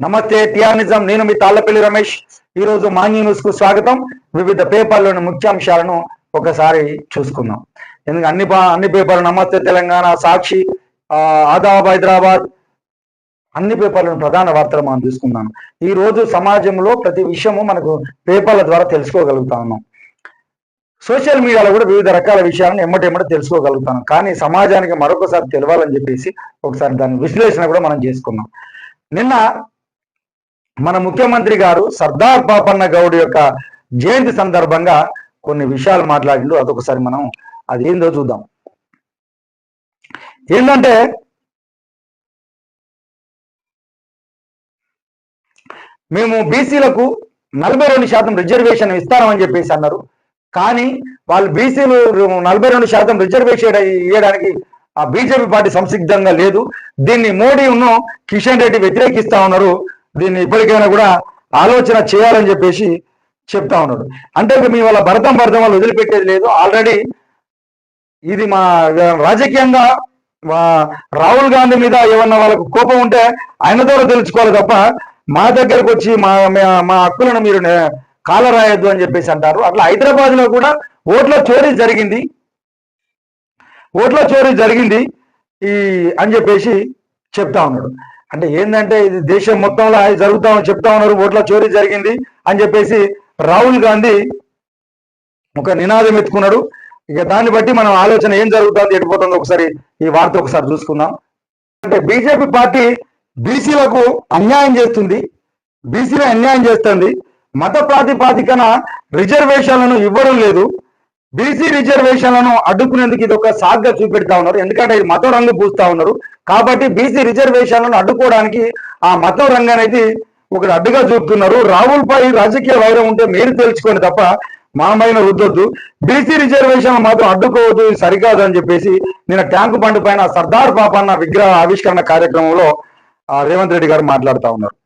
నమస్తే టియానిజం నేను మీ తాళ్ళపల్లి రమేష్. ఈ రోజు మాన్య న్యూస్కు స్వాగతం. వివిధ పేపర్లోని ముఖ్యాంశాలను ఒకసారి చూసుకుందాం. ఎందుకంటే అన్ని అన్ని పేపర్లు నమస్తే తెలంగాణ సాక్షి ఆదాబ్ హైదరాబాద్ అన్ని పేపర్లను ప్రధాన వార్తలు మనం తీసుకుందాం ఈ రోజు సమాజంలో ప్రతి విషయము మనకు పేపర్ల ద్వారా తెలుసుకోగలుగుతా ఉన్నాం. సోషల్ మీడియాలో కూడా వివిధ రకాల విషయాలను ఎమ్మటెమ్మట తెలుసుకోగలుగుతాను కానీ సమాజానికి మరొకసారి తెలవాలని చెప్పేసి ఒకసారి దాని విశ్లేషణ కూడా మనం చేసుకున్నాం నిన్న మన ముఖ్యమంత్రి గారు సర్దార్ పాపన్న గౌడ్ యొక్క జయంతి సందర్భంగా కొన్ని విషయాలు మాట్లాడిండు. అదొకసారి మనం అది ఏందో చూద్దాం. ఏంటంటే మేము బీసీలకు నలభై రెండు శాతం రిజర్వేషన్ ఇస్తామని చెప్పేసి అన్నారు. కానీ వాళ్ళు బీసీలు నలభై రెండు శాతం రిజర్వేషన్ ఇవ్వడానికి ఆ బీజేపీ పార్టీ సంసిద్ధంగా లేదు. దీన్ని మోడీ ఉన్న కిషన్ రెడ్డి వ్యతిరేకిస్తా ఉన్నారు. దీన్ని ఇప్పటికైనా కూడా ఆలోచన చేయాలని చెప్పేసి చెప్తా ఉన్నాడు. అంటే మీ వాళ్ళ భరతం భరతం వాళ్ళు వదిలిపెట్టేది లేదు. ఆల్రెడీ ఇది మా రాజకీయంగా రాహుల్ గాంధీ మీద ఏమన్నా వాళ్ళకు కోపం ఉంటే ఆయన ద్వారా తెలుసుకోవాలి తప్ప మా దగ్గరకు వచ్చి మా మా- హక్కులను మీరు నే- కాలరాయొద్దు అని చెప్పేసి అంటారు. అట్లా హైదరాబాద్లో కూడా ఓట్ల చోరీ జరిగింది. ఓట్ల చోరీ జరిగింది ఈ అని చెప్పేసి చెప్తా ఉన్నాడు. అంటే ఏంటంటే ఇది దేశం మొత్తంలో అది జరుగుతామని చెప్తా ఉన్నారు ఓట్ల చోరీ జరిగింది అని చెప్పేసి రాహుల్ గాంధీ ఒక నినాదం ఎత్తుకున్నాడు. ఇక దాన్ని బట్టి మనం ఆలోచన ఏం జరుగుతుంది ఎడిపోతుందో ఒకసారి ఈ వార్త ఒకసారి చూసుకుందాం. అంటే బీజేపీ పార్టీ బీసీలకు అన్యాయం చేస్తుంది బీసీలో అన్యాయం చేస్తుంది. మత ప్రాతిపాదికన రిజర్వేషన్లను ఇవ్వడం లేదు. బీసీ రిజర్వేషన్లను అడ్డుకునేందుకు ఇది ఒక సాగ్గా చూపెడతా ఉన్నారు. ఎందుకంటే ఇది మతం రంగు పూస్తా ఉన్నారు. కాబట్టి బీసీ రిజర్వేషన్లను అడ్డుకోవడానికి ఆ మతం రంగు అనేది ఒకటి అడ్డుగా చూపుతున్నారు. రాహుల్ పై రాజకీయ వైరం ఉంటే మీరు తెలుసుకోండి తప్ప మా పైన రుద్దొద్దు బీసీ రిజర్వేషన్ మాత్రం అడ్డుకోవద్దు సరికాదు అని చెప్పేసి నిన్న ట్యాంకు బండ్ పైన సర్దార్ పాపన్న విగ్రహ ఆవిష్కరణ కార్యక్రమంలో రేవంత్ రెడ్డి గారు మాట్లాడుతా ఉన్నారు.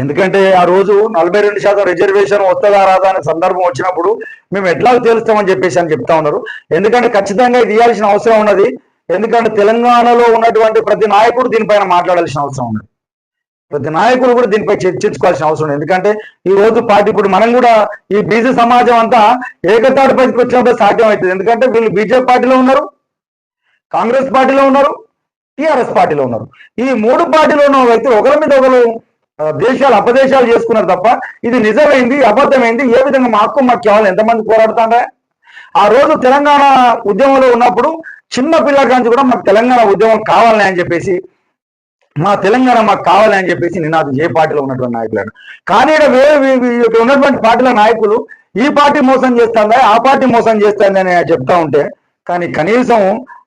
ఎందుకంటే ఆ రోజు నలభై రెండు శాతం రిజర్వేషన్ వస్తుందా రాదా అనే సందర్భం వచ్చినప్పుడు మేము ఎట్లా తేలుస్తామని చెప్పేసి అని చెప్తా ఉన్నారు. ఎందుకంటే ఖచ్చితంగా ఇది ఇవ్వాల్సిన అవసరం ఉన్నది. ఎందుకంటే తెలంగాణలో ఉన్నటువంటి ప్రతి నాయకుడు దీనిపైన మాట్లాడాల్సిన అవసరం ఉన్నది. ప్రతి నాయకుడు కూడా దీనిపై చర్చించుకోవాల్సిన అవసరం ఉంది ఎందుకంటే ఈ రోజు పార్టీ ఇప్పుడు మనం కూడా ఈ బీజే సమాజం అంతా ఏకతాటి పైకి వచ్చినప్పుడు సాధ్యం అవుతుంది ఎందుకంటే వీళ్ళు బీజేపీ పార్టీలో ఉన్నారు కాంగ్రెస్ పార్టీలో ఉన్నారు టిఆర్ఎస్ పార్టీలో ఉన్నారు. ఈ మూడు పార్టీలో ఉన్న వ్యక్తులు ఒకరి మీద ఒకరు దేశాలు అపదేశాలు చేసుకున్నారు తప్ప ఇది నిజమైంది అబద్ధమైంది ఏ విధంగా మా హక్కు మాకు కావాలి ఎంతమంది పోరాడుతుండే ఆ రోజు తెలంగాణ ఉద్యమంలో ఉన్నప్పుడు చిన్న పిల్లల నుంచి కూడా మాకు తెలంగాణ ఉద్యమం కావాలని అని చెప్పేసి మా తెలంగాణ మాకు కావాలి అని చెప్పేసి నినాదం ఏ పార్టీలో ఉన్నటువంటి నాయకులను. కానీ ఇక్కడ వేరే ఇక్కడ ఉన్నటువంటి పార్టీల నాయకులు ఈ పార్టీ మోసం చేస్తుందా ఆ పార్టీ మోసం చేస్తుంది అని చెప్తా ఉంటే కానీ కనీసం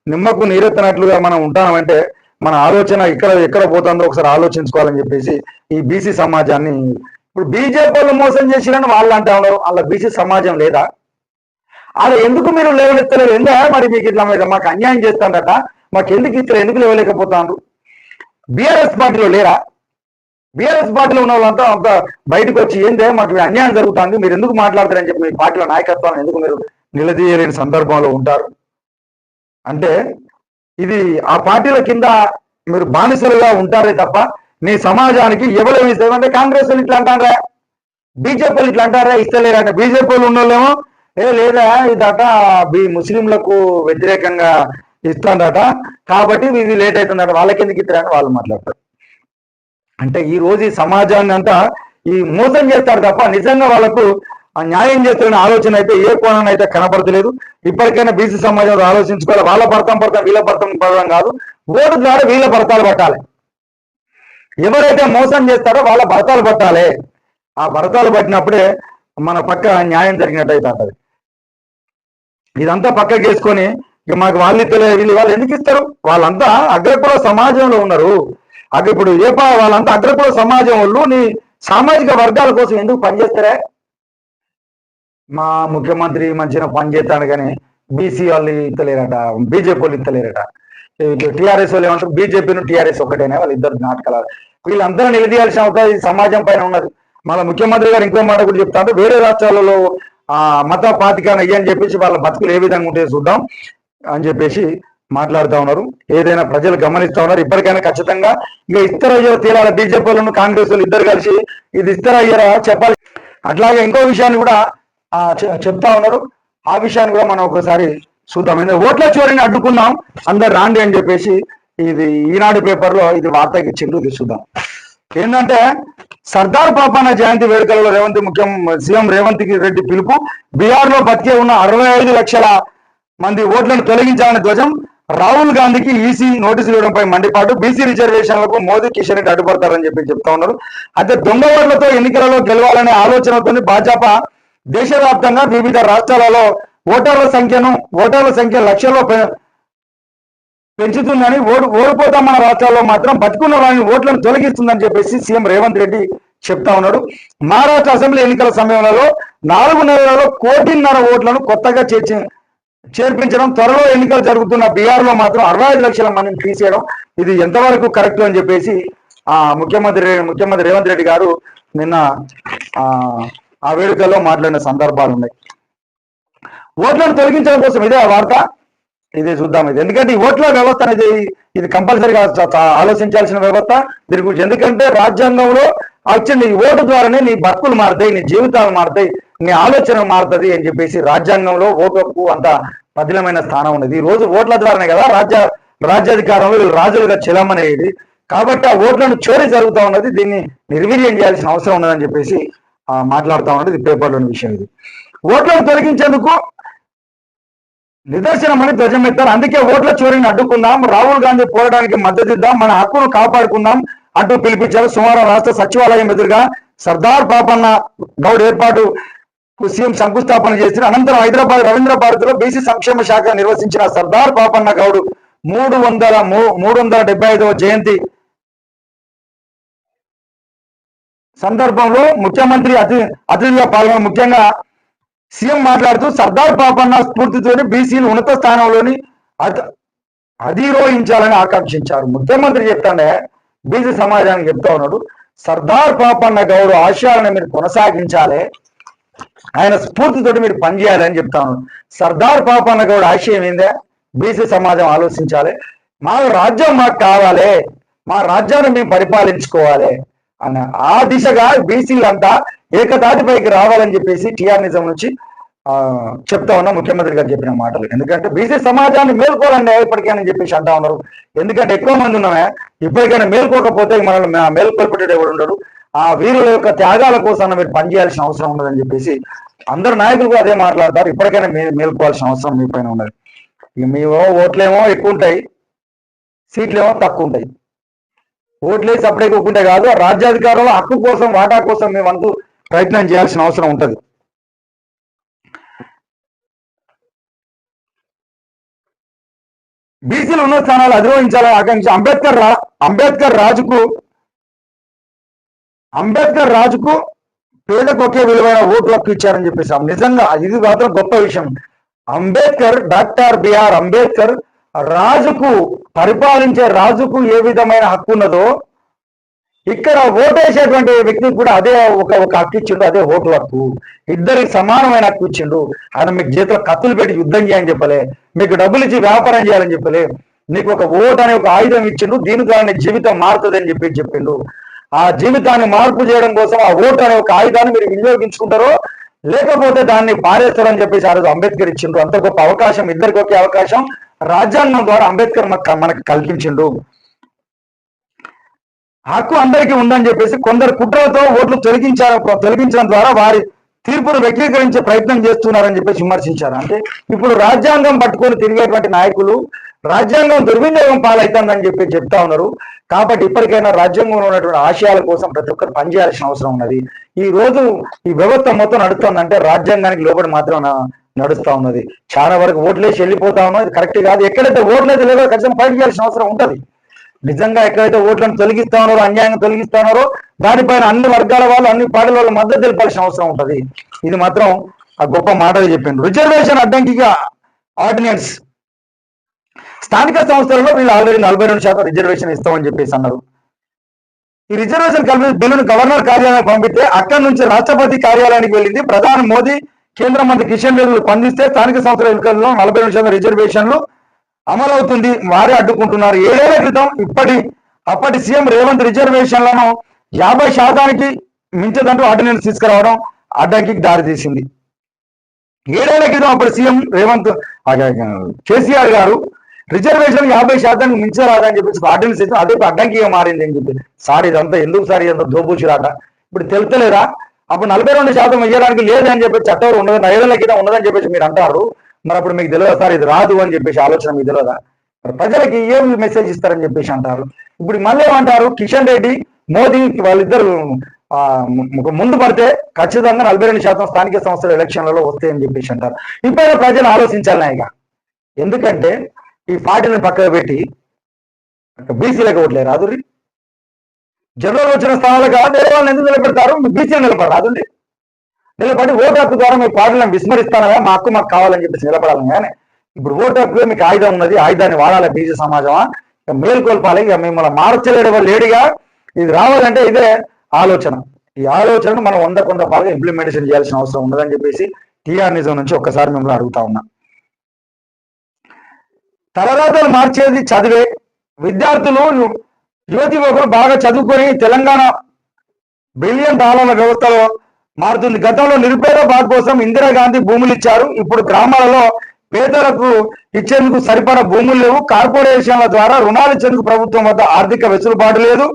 నిమ్మకు నీరెత్తనట్లుగా మనం ఉంటామంటే మన ఆలోచన ఎక్కడ ఎక్కడ పోతుందో ఒకసారి ఆలోచించుకోవాలని చెప్పేసి ఈ బీసీ సమాజాన్ని ఇప్పుడు బీజేపీ వాళ్ళు మోసం చేసిరని వాళ్ళు అంటా ఉన్నారు. వాళ్ళ బీసీ సమాజం లేదా? అలా ఎందుకు మీరు లేవనెత్తలేదు? ఎందుకు మరి మీకు ఇట్లా మీద మాకు అన్యాయం చేస్తాడట మాకు ఎందుకు ఇట్లా ఎందుకు లేవలేకపోతాను బీఆర్ఎస్ పార్టీలో లేరా? బీఆర్ఎస్ పార్టీలో ఉన్న వాళ్ళంతా అంత బయటకు వచ్చి ఏందే మాకు అన్యాయం జరుగుతుంది మీరు ఎందుకు మాట్లాడతారని చెప్పి మీ పార్టీలో నాయకత్వాన్ని ఎందుకు మీరు నిలదీయలేని సందర్భంలో ఉంటారు? అంటే ఇది ఆ పార్టీల కింద మీరు బానిసలుగా ఉంటారే తప్ప నీ సమాజానికి ఎవరు ఇస్తారంటే కాంగ్రెస్ వాళ్ళు ఇట్లా అంటారా? బీజేపీ ఇట్లా అంటారా? ఇస్తలేరంటే బీజేపీ వాళ్ళు ఉన్నోళ్ళేమో ఏ లేదా ఇదట ముస్లింలకు వ్యతిరేకంగా ఇస్తాడట కాబట్టి ఇది లేట్ అవుతుందట. వాళ్ళకి ఎందుకు ఇస్తారని వాళ్ళు మాట్లాడతారు. అంటే ఈ రోజు ఈ సమాజాన్ని అంతా ఈ మోసం చేస్తారు తప్ప నిజంగా వాళ్ళకు న్యాయం చేస్తున్న ఆలోచన అయితే ఏ కోణాన్ని అయితే కనబడతలేదు ఇప్పటికైనా బీసీ సమాజంలో ఆలోచించుకోవాలి. వాళ్ళ భర్తం పడతాం వీళ్ళ భర్తం పడడం కాదు. ఓటు ద్వారా వీళ్ళ భర్తాలు పట్టాలి. ఎవరైతే మోసం చేస్తారో వాళ్ళ భర్తాలు పట్టాలి. ఆ భర్తాలు పట్టినప్పుడే మన పక్క న్యాయం జరిగినట్టు అయితే అంటది. ఇదంతా పక్కకి వేసుకొని ఇక మాకు వాళ్ళు తెలియ వీళ్ళు వాళ్ళు ఎందుకు ఇస్తారు? వాళ్ళంతా అగ్రకుల సమాజంలో ఉన్నారు. అగ్ర ఇప్పుడు ఏ వాళ్ళంతా అగ్రకుల సమాజం వాళ్ళు నీ సామాజిక వర్గాల కోసం ఎందుకు పనిచేస్తారా? మా ముఖ్యమంత్రి మంచిగా పనిచేస్తాడు కానీ బీసీ వాళ్ళు ఇస్తలేరట బీజేపీ వాళ్ళు ఇస్తలేరట టీఆర్ఎస్ వాళ్ళు ఏమంటారు? బీజేపీను టీఆర్ఎస్ ఒకటేనే వాళ్ళు ఇద్దరు నాటకాల వీళ్ళందరూ నిలదీయాల్సిన అవసరం ఈ సమాజం పైన ఉన్నది. మన ముఖ్యమంత్రి గారు ఇంకో మాట కూడా చెప్తా అంటే వేరే రాష్ట్రాలలో ఆ మత పాతికాన్ని అయ్యి అని చెప్పేసి వాళ్ళ బతుకులు ఏ విధంగా ఉంటాయో చూద్దాం అని చెప్పేసి మాట్లాడుతూ ఉన్నారు. ఏదైనా ప్రజలు గమనిస్తా ఉన్నారు. ఇప్పటికైనా ఖచ్చితంగా ఇంకా ఇస్తారయ్యో తీరాల బీజేపీ వాళ్ళు కాంగ్రెస్ వాళ్ళు ఇద్దరు కలిసి ఇది ఇస్తారయ్యారా చెప్పాలి. అట్లాగే ఇంకో విషయాన్ని కూడా చెప్తా ఉన్నారు. ఆ విషయాన్ని కూడా మనం ఒకసారి చూద్దాం. ఎందుకంటే ఓట్ల చోరీని అడ్డుకుందాం అందరు రాండి అని చెప్పేసి ఇది ఈనాడు పేపర్లో ఇది వార్తకి ఇచ్చిండు చూద్దాం ఏంటంటే సర్దార్ పాపన్న జయంతి వేడుకలలో రేవంత్ ముఖ్యం సీఎం రేవంత్ రెడ్డి పిలుపు బీహార్లో బతికే ఉన్న అరవై ఐదు లక్షల మంది ఓట్లను తొలగించాలని ధ్వజం రాహుల్ గాంధీకి ఈసీ నోటీసులు ఇవ్వడంపై మండిపాటు బీసీ రిజర్వేషన్లకు మోదీ కిషన్ రెడ్డి అడ్డుపడతారని చెప్పి చెప్తా ఉన్నారు. అయితే దొంగ ఓట్లతో ఎన్నికలలో గెలవాలనే ఆలోచనతో భాజపా దేశవ్యాప్తంగా వివిధ రాష్ట్రాలలో ఓటర్ల సంఖ్యను ఓటర్ల సంఖ్య లక్షల్లో పె- పెంచుతుందని ఓడి ఓడిపోతాం మన రాష్ట్రాల్లో మాత్రం బతుకున్న వారిని ఓట్లను తొలగిస్తుందని చెప్పేసి సీఎం రేవంత్ రెడ్డి చెప్తా ఉన్నాడు. మహారాష్ట్ర అసెంబ్లీ ఎన్నికల సమయంలో నాలుగు నెలలలో కోటిన్నర ఓట్లను కొత్తగా చేర్చి చేర్పించడం త్వరలో ఎన్నికలు జరుగుతున్న బీహార్లో మాత్రం అరవై ఐదు లక్షల మందిని తీసేయడం ఇది ఎంతవరకు కరెక్ట్ అని చెప్పేసి ఆ ముఖ్యమంత్రి ముఖ్యమంత్రి రేవంత్ రెడ్డి గారు నిన్న ఆ ఆ వేడుకల్లో మాట్లాడిన సందర్భాలు ఉన్నాయి. ఓట్లను తొలగించడం కోసం ఇదే ఆ వార్త. ఇది చూద్దాం ఇది. ఎందుకంటే ఈ ఓట్ల వ్యవస్థ అనేది ఇది కంపల్సరీగా ఆలోచించాల్సిన వ్యవస్థ. దీని గురించి ఎందుకంటే రాజ్యాంగంలో వచ్చింది నీ ఓటు ద్వారానే నీ బతుకులు మారుతాయి నీ జీవితాలు మారుతాయి నీ ఆలోచన మారుతుంది అని చెప్పేసి రాజ్యాంగంలో ఓటుకు అంత పదిలమైన స్థానం ఉన్నది. ఈ రోజు ఓట్ల ద్వారానే కదా రాజ్య రాజ్యాధికారంలో రాజులుగా చెలమనేది కాబట్టి ఆ ఓట్లను చోరీ జరుగుతూ ఉన్నది. దీన్ని నిర్వీర్యం చేయాల్సిన అవసరం ఉన్నదని చెప్పేసి మాట్లాడుతూ ఉన్నది పేపర్లోని విషయం ఇది. ఓట్లను తొలగించేందుకు నిదర్శనం అని అందుకే ఓట్ల చోరీని అడ్డుకుందాం రాహుల్ గాంధీ పోరాటానికి మద్దతు ఇద్దాం మన హక్కును కాపాడుకుందాం అంటూ పిలిపించారు సోమవారం రాష్ట్ర సచివాలయం ఎదురుగా సర్దార్ పాపన్న గౌడ్ ఏర్పాటు సీఎం శంకుస్థాపన చేసిన అనంతరం హైదరాబాద్ రవీంద్ర భారతిలో బీసీ సంక్షేమ శాఖ నిర్వహించిన సర్దార్ పాపన్న గౌడ్ మూడు వందల మూ- మూడు వందల డెబ్బై ఐదవ జయంతి సందర్భంలో ముఖ్యమంత్రి అతి అతిథిగా పాల్గొన్న ముఖ్యంగా సీఎం మాట్లాడుతూ సర్దార్ పాపన్న స్ఫూర్తితోని బీసీలు ఉన్నత స్థానంలోని అధిరోహించాలని ఆకాంక్షించారు. ముఖ్యమంత్రి చెప్తానే బీసీ సమాజానికి చెప్తా ఉన్నాడు. సర్దార్ పాపన్న గౌరవ ఆశయాలను మీరు కొనసాగించాలి. ఆయన స్ఫూర్తితోటి మీరు పనిచేయాలని చెప్తా ఉన్నాడు. సర్దార్ పాపన్న గౌడ ఆశయం ఏందే? బీసీ సమాజం ఆలోచించాలి. మా రాజ్యం మాకు కావాలి. మా రాజ్యాన్ని మేము పరిపాలించుకోవాలి. ఆ దిశగా బీసీలంతా ఏకతాటిపైకి రావాలని చెప్పేసి టిఆర్ నిజం నుంచి చెప్తా ఉన్నా ముఖ్యమంత్రి గారు చెప్పిన మాటలు. ఎందుకంటే బీసీ సమాజాన్ని మేల్కోవాలండి ఇప్పటికైనా చెప్పేసి అంటా ఉన్నారు. ఎందుకంటే ఎక్కువ మంది ఉన్నామే ఇప్పటికైనా మేల్కోకపోతే మనల్ని మే- ఎవరు ఉండరు ఆ వీరుల యొక్క త్యాగాల కోసం మీరు పనిచేయాల్సిన అవసరం ఉన్నదని చెప్పేసి అందరు నాయకులు కూడా అదే మాట్లాడతారు. ఇప్పటికైనా మే మేల్కోవాల్సిన అవసరం మీ పైన ఉన్నది. ఇక మీ ఓట్లేమో ఎక్కువ ఉంటాయి సీట్లేమో తక్కువ ఉంటాయి. ఓట్లేసి సప్లై ఎక్కువ కాదు రాజ్యాధికారంలో హక్కు కోసం వాటా కోసం మేమంతూ ప్రయత్నం చేయాల్సిన అవసరం ఉంటుంది. బీసీలు ఉన్న స్థానాలు అధిరోహించాలని ఆకాంక్ష అంబేద్కర్ రా అంబేద్కర్ రాజుకు అంబేద్కర్ రాజుకు పేదకు ఒకే విలువైన ఓటు హక్కు ఇచ్చారని చెప్పేసి నిజంగా ఇది మాత్రం గొప్ప విషయం. అంబేద్కర్ డాక్టర్ బిఆర్ అంబేద్కర్ రాజుకు పరిపాలించే రాజుకు ఏ విధమైన హక్కు ఉన్నదో ఇక్కడ ఓటేసేటువంటి వ్యక్తికి కూడా అదే ఒక ఒక హక్కు ఇచ్చిండు అదే ఓటు హక్కు. ఇద్దరికి సమానమైన హక్కు ఇచ్చిండు. ఆయన మీకు చేతిలో కత్తులు పెట్టి యుద్ధం చేయని చెప్పలే. మీకు డబ్బులు ఇచ్చి వ్యాపారం చేయాలని చెప్పలే. నీకు ఒక ఓటు అనే ఒక ఆయుధం ఇచ్చిండు దీని ద్వారా జీవితం మారుతుంది అని చెప్పి చెప్పిండు. ఆ జీవితాన్ని మార్పు చేయడం కోసం ఆ ఓటు అనే ఒక ఆయుధాన్ని మీరు వినియోగించుకుంటారో లేకపోతే దాన్ని పారేస్తారని చెప్పేసి ఆ రోజు అంబేద్కర్ ఇచ్చిండ్రు అంత గొప్ప అవకాశం ఇద్దరికి ఒకే అవకాశం. రాజ్యాంగం ద్వారా అంబేద్కర్ మనకు కల్పించిండు. హక్కు అందరికీ ఉందని చెప్పేసి కొందరు కుట్రలతో ఓట్లు తొలగించారు తొలగించడం ద్వారా వారి తీర్పును వ్యక్తీకరించే ప్రయత్నం చేస్తున్నారని చెప్పేసి విమర్శించారు. అంటే ఇప్పుడు రాజ్యాంగం పట్టుకొని తిరిగేటువంటి నాయకులు రాజ్యాంగం దుర్వినియోగం పాలవుతుందని చెప్పి చెప్తా ఉన్నారు. కాబట్టి ఇప్పటికైనా రాజ్యాంగంలో ఉన్నటువంటి ఆశయాల కోసం ప్రతి ఒక్కరు పనిచేయాల్సిన అవసరం ఉన్నది. ఈ రోజు ఈ వ్యవస్థ మొత్తం నడుస్తుందంటే రాజ్యాంగానికి లోబడి మాత్రం నడుస్తా ఉన్నది. చాలా వరకు ఓట్లేసి వెళ్ళిపోతా ఉన్నాం ఇది కరెక్ట్ కాదు. ఎక్కడైతే ఓట్లయితే లేదో ఖచ్చితంగా ఫైట్ చేయాల్సిన అవసరం ఉంటది. నిజంగా ఎక్కడైతే ఓట్లను తొలగిస్తా ఉన్నారో అన్యాయంగా తొలగిస్తా ఉన్నారో దానిపైన అన్ని వర్గాల వాళ్ళు అన్ని పార్టీల వాళ్ళు మద్దతు తెలిపాల్సిన అవసరం ఉంటది. ఇది మాత్రం ఆ గొప్ప మాటలు చెప్పిండు రిజర్వేషన్ అడ్డంకిగా ఆర్డినెన్స్ స్థానిక సంస్థలలో వీళ్ళు ఆల్రెడీ నలభై రెండు శాతం రిజర్వేషన్ ఇస్తామని చెప్పేసి అన్నారు. ఈ రిజర్వేషన్ కల్పి బిల్లును గవర్నర్ కార్యాలయానికి పంపితే అక్కడి నుంచి రాష్ట్రపతి కార్యాలయానికి వెళ్ళింది ప్రధాని మోదీ. కేంద్ర మంత్రి కిషన్ రెడ్డి స్పందిస్తే స్థానిక సంస్థల ఎన్నికల్లో నలభై రెండు శాతం రిజర్వేషన్లు అమలవుతుంది వారే అడ్డుకుంటున్నారు. ఏడేళ్ళ క్రితం ఇప్పటి అప్పటి సీఎం రేవంత్ రిజర్వేషన్లను యాభై శాతానికి మించదంటూ ఆర్డినెన్స్ తీసుకురావడం అడ్డంకికి దారితీసింది ఏడేళ్ళ క్రితం అప్పుడు సీఎం రేవంత్ కేసీఆర్ గారు రిజర్వేషన్ యాభై శాతానికి మించరాదని చెప్పేసి ఆర్డినెన్స్ ఇచ్చి అదే అడ్డంకిగా మారింది అని చెప్పి. సార్ ఇదంతా ఎందుకు సార్ ఇదంతా దోబూచిరాట ఇప్పుడు తెలుతలేరా అప్పుడు నలభై రెండు శాతం వేయడానికి లేదని చెప్పి చట్టం ఉండదు ఐదేళ్ళ క్రితం ఉండదని చెప్పేసి మీరు అంటారు. మరి అప్పుడు మీకు తెలియదు సార్ ఇది రాదు అని చెప్పేసి ఆలోచన మీకు తెలియదా? ప్రజలకి ఏం మెసేజ్ ఇస్తారని చెప్పేసి అంటారు. ఇప్పుడు మళ్ళీ ఏమంటారు కిషన్ రెడ్డి మోదీ వాళ్ళిద్దరు ఆ, ముందు పడితే ఖచ్చితంగా నలభై రెండు శాతం స్థానిక సంస్థల ఎలక్షన్లలో వస్తాయని చెప్పేసి అంటారు. ఇప్పుడైనా ప్రజలు ఆలోచించాలి ఇక ఎందుకంటే ఈ పార్టీని పక్కన పెట్టి బీసీలకు ఓట్లే రాదురి జనరల్ వచ్చిన స్థానాలు కాదు వేరే వాళ్ళని ఎందుకు నిలబెడతారు? బీసీలు నిలబడాలి రాదుండి నిలబడి ఓటు హక్కు ద్వారా మీ పార్టీలను విస్మరిస్తానగా మా హక్కు మాకు కావాలని చెప్పేసి నిలబడాలి కానీ ఇప్పుడు ఓటు హక్కు మీకు ఆయుధం ఉన్నది ఆయుధాన్ని వాడాలి బీసీ సమాజమా? ఇక మేల్కొల్పాలి ఇక మిమ్మల్ని మార్చలేడు లేడిగా? ఇది రావాలంటే ఇదే ఆలోచన. ఈ ఆలోచనను మనం వంద కొంత బాగా ఇంప్లిమెంటేషన్ చేయాల్సిన అవసరం ఉండదని చెప్పేసి టీఆర్ నిజం నుంచి ఒక్కసారి మిమ్మల్ని అడుగుతా ఉన్నా. తలరాతలు మార్చేది చదివే విద్యార్థులు యువతి యువకులు బాగా చదువుకొని తెలంగాణ బిలియన్ డాలర్ల వ్యవస్థలో మారుతుంది. గతంలో నిరుపేద బాధ కోసం ఇందిరాగాంధీ భూములు ఇచ్చారు. ఇప్పుడు గ్రామాలలో పేదలకు ఇచ్చేందుకు సరిపడా భూములు లేవు. కార్పొరేషన్ల ద్వారా రుణాలు ఇచ్చేందుకు ప్రభుత్వం వద్ద ఆర్థిక వెసులుబాటు లేదు.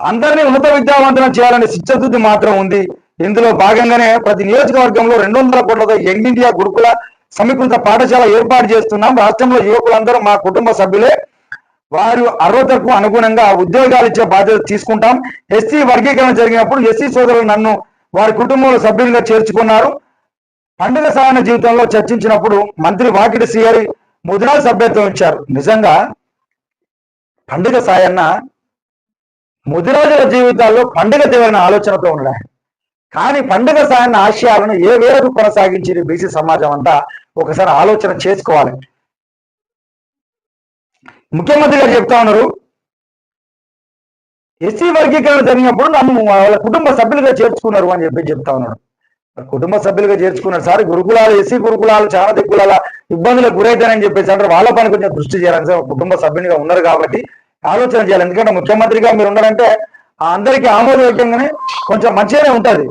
అందరినీ ఉన్నత విద్యావంతులను చేయాలనే చిత్తశుద్ధి మాత్రం ఉంది. ఇందులో భాగంగానే ప్రతి నియోజకవర్గంలో రెండు వందల కోట్లతో యంగ్ ఇండియా గురుకుల సమీకృత పాఠశాల ఏర్పాటు చేస్తున్నాం. రాష్ట్రంలో యువకులందరూ మా కుటుంబ సభ్యులే. వారు అర్హతకు అనుగుణంగా ఉద్యోగాలు ఇచ్చే బాధ్యత తీసుకుంటాం. ఎస్సీ వర్గీకరణ జరిగినప్పుడు ఎస్సీ సోదరులు నన్ను వారి కుటుంబంలో సభ్యులుగా చేర్చుకున్నారు. పండుగ సాయన జీవితంలో చర్చించినప్పుడు మంత్రి వాకిటి సిఆర్ ముద్రాలు సభ్యత్వం ఇచ్చారు. నిజంగా పండుగ సాయన్న ముదిరాజుల జీవితాల్లో పండుగ తీవ్రమైన ఆలోచనతో ఉన్నాయి కానీ పండుగ సాయన్న ఆశయాలను ఏ వేరకు కొనసాగించింది బీసీ సమాజం అంతా? ఒకసారి ఆలోచన చేసుకోవాలి. ముఖ్యమంత్రి గారు చెప్తా ఉన్నారు. ఎస్సీ వర్గీకరణ జరిగినప్పుడు నన్ను వాళ్ళ కుటుంబ సభ్యులుగా చేర్చుకున్నారు అని చెప్పి చెప్తా ఉన్నాడు కుటుంబ సభ్యులుగా చేర్చుకున్నారు. సార్ గురుకులాలు ఎస్సీ గురుకులాలు చాలా దిక్కుల ఇబ్బందులకు గురైతారని చెప్పేసి అంటే వాళ్ళ పని కొంచెం దృష్టి చేయాలని సార్. కుటుంబ సభ్యునిగా ఉన్నారు కాబట్టి ఆలోచన చేయాలి. ఎందుకంటే ముఖ్యమంత్రిగా మీరు ఉన్నారంటే ఆ అందరికీ ఆమోదయోగ్యంగానే కొంచెం మంచిగానే ఉంటుంది.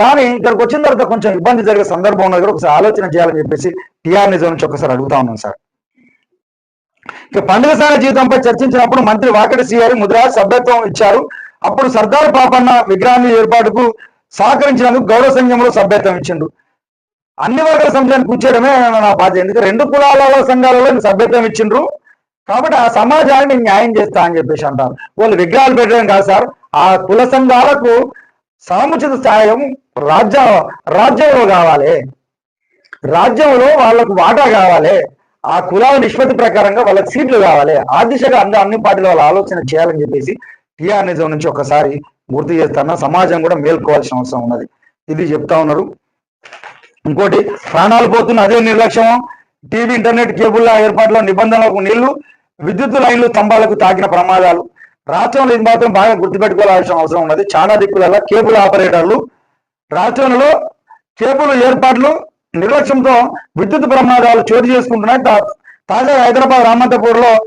కానీ ఇక్కడికి వచ్చిన తర్వాత కొంచెం ఇబ్బంది జరిగే సందర్భం ఉన్నది. కూడా ఒకసారి ఆలోచన చేయాలని చెప్పేసి టీఆర్ నిజం నుంచి ఒకసారి అడుగుతా ఉన్నాం సార్. ఇక పండుగ సార జీవితంపై చర్చించినప్పుడు మంత్రి వాకటి సిఆర్ ముద్ర సభ్యత్వం ఇచ్చారు. అప్పుడు సర్దార్ పాపన్న విగ్రహాన్ని ఏర్పాటుకు సహకరించినందుకు గౌరవ సంఘంలో సభ్యత్వం ఇచ్చిండు. అన్ని వర్గాల సంఘాన్ని కూర్చోడమే నా బాధ్యత. ఎందుకంటే రెండు కులాల సంఘాలలో సభ్యత్వం ఇచ్చిండ్రు. కాబట్టి ఆ సమాజాన్ని నేను న్యాయం చేస్తా అని చెప్పేసి అంటారు. వాళ్ళు విగ్రహాలు పెట్టడం కాదు సార్. ఆ కుల సంఘాలకు సాముచిత సాయం రాజ్య రాజ్యంలో కావాలి. రాజ్యంలో వాళ్ళకు వాటా కావాలి. ఆ కులాల నిష్పత్తి ప్రకారంగా వాళ్ళకి సీట్లు కావాలి. ఆ దిశగా అందరూ అన్ని పార్టీలు వాళ్ళ ఆలోచన చేయాలని చెప్పేసి టీఆర్ నిజం నుంచి ఒకసారి గుర్తు చేస్తాను. సమాజం కూడా మేల్కోవాల్సిన అవసరం ఉన్నది. ఇది చెప్తా ఉన్నారు. ఇంకోటి ప్రాణాలు పోతున్న అదే నిర్లక్ష్యం టీవీ ఇంటర్నెట్ కేబుల్ ఏర్పాట్లో నిబంధనలకు నీళ్ళు విద్యుత్ లైన్లు స్తంభాలకు తాకిన ప్రమాదాలు. రాష్ట్రంలో ఇది మాత్రం బాగా గుర్తుపెట్టుకోవాల్సిన అవసరం ఉన్నది. చాలా దిక్కులలో కేబుల్ ఆపరేటర్లు రాష్ట్రంలో కేబుల్ ఏర్పాట్లు నిర్లక్ష్యంతో విద్యుత్ ప్రమాదాలు చోటు చేసుకుంటున్నాయి. తా- తాజాగా హైదరాబాద్ రామంతపూర్లో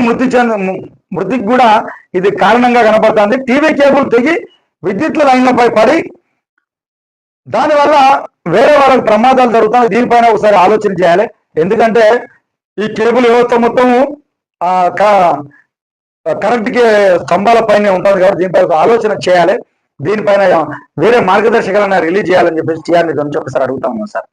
మృతి చెంది మృతికి కూడా ఇది కారణంగా కనపడుతుంది. టీవీ కేబుల్ తెగి విద్యుత్ లైన్లపై పడి దానివల్ల వేరే వాళ్ళకి ప్రమాదాలు జరుగుతాయి దీనిపైన ఒకసారి ఆలోచన చేయాలి. ఎందుకంటే ఈ కేబుల్ వ్యవస్థ మొత్తము కరెంట్కి కరెంట్కి స్తంభాల పైన ఉంటుంది కాబట్టి దీనిపై ఆలోచన చేయాలి. దీనిపైన వేరే మార్గదర్శకాలను రిలీజ్ చేయాలని చెప్పేసి టీఆర్ నుంచి ఒకసారి అడుగుతా ఉన్నాం సార్.